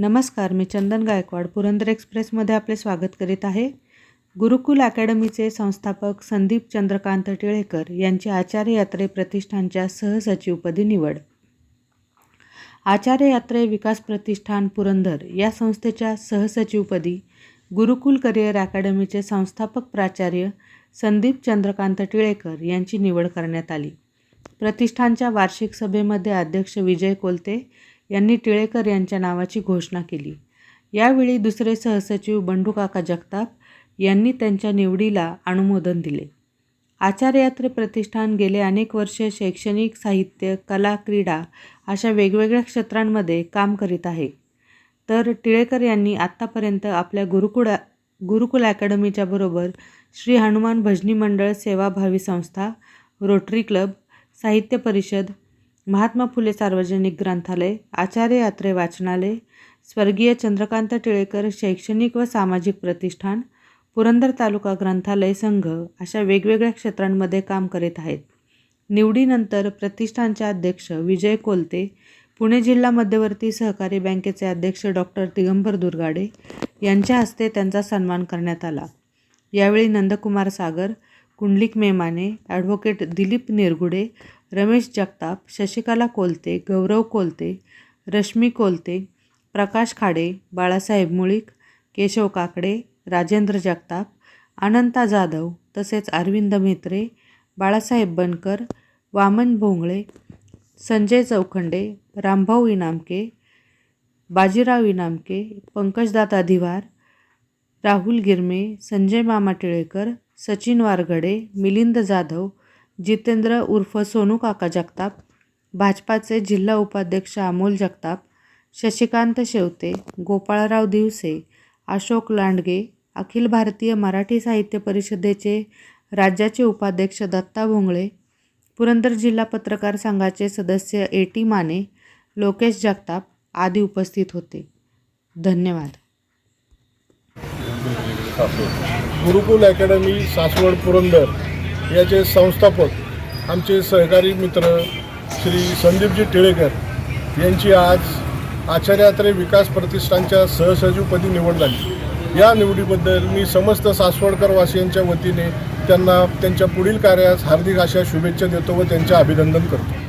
नमस्कार मी चंदन गायकवाड पुरंदर एक्सप्रेसमध्ये आपले स्वागत करीत आहे. गुरुकुल अकॅडमीचे संस्थापक संदीप चंद्रकांत टिळेकर यांची आचार्य यात्रे प्रतिष्ठानच्या सहसचिवपदी निवड. आचार्य यात्रे विकास प्रतिष्ठान पुरंदर या संस्थेच्या सहसचिवपदी गुरुकुल करिअर अकॅडमीचे संस्थापक प्राचार्य संदीप चंद्रकांत टिळेकर यांची निवड करण्यात आली. प्रतिष्ठानच्या वार्षिक सभेमध्ये अध्यक्ष विजय कोलते यांनी टिळेकर यांच्या नावाची घोषणा केली. यावेळी दुसरे सहसचिव बंडूकाका जगताप यांनी त्यांच्या निवडीला अनुमोदन दिले. आचार्यात्रे प्रतिष्ठान गेले अनेक वर्षे शैक्षणिक साहित्य कला क्रीडा अशा वेगवेगळ्या क्षेत्रांमध्ये काम करीत आहे. तर टिळेकर यांनी आत्तापर्यंत आपल्या गुरुकुळा गुरुकुल अकॅडमीच्या बरोबर श्री हनुमान भजनी मंडळ सेवाभावी संस्था रोटरी क्लब साहित्य परिषद महात्मा फुले सार्वजनिक ग्रंथालय आचार्य यात्रे वाचनालय स्वर्गीय चंद्रकांत टिळेकर शैक्षणिक व सामाजिक प्रतिष्ठान पुरंदर तालुका ग्रंथालय संघ अशा वेगवेगळ्या क्षेत्रांमध्ये काम करीत आहेत. निवडीनंतर प्रतिष्ठानचे अध्यक्ष विजय कोलते पुणे जिल्हा मध्यवर्ती सहकारी बँकेचे अध्यक्ष डॉक्टर दिगंबर दुर्गाडे यांच्या हस्ते त्यांचा सन्मान करण्यात आला. यावेळी नंदकुमार सागर कुंडलिक मेमाने ॲडव्होकेट दिलीप निरगुडे रमेश जगताप शशिकला कोलते गौरव कोलते रश्मी कोलते प्रकाश खाडे बाळासाहेब मुळीक केशव काकडे राजेंद्र जगताप अनंता जाधव तसेच अरविंद म्हेत्रे बाळासाहेब बनकर वामन भोंगळे संजय चौखंडे रामभाऊ इनामके बाजीराव इनामके पंकजदादा धिवार राहुल गिरमे संजय मामा टिळेकर सचिन वारगडे मिलिंद जाधव जितेंद्र उर्फ सोनू काका जगताप भाजपाचे जिल्हा उपाध्यक्ष अमोल जगताप शशिकांत शेवते गोपाळराव दिवसे अशोक लांडगे अखिल भारतीय मराठी साहित्य परिषदेचे राज्याचे उपाध्यक्ष दत्ता भोंगळे पुरंदर जिल्हा पत्रकार संघाचे सदस्य ए टी माने लोकेश जगताप आदी उपस्थित होते. धन्यवाद. गुरुकुल अकॅडमी सासवड पुरंदर. याचे संस्थापक आमचे सहकारी मित्र श्री संदीपजी टिळेकर यांची आज आचार्यात्रे विकास प्रतिष्ठानच्या सहसचिवपदी निवड झाली. या निवडीबद्दल मी समस्त सासवडकर वासियांच्या वतीने त्यांना त्यांच्या पुढील कार्यास हार्दिक अशा शुभेच्छा देतो व त्यांचे अभिनंदन करतो.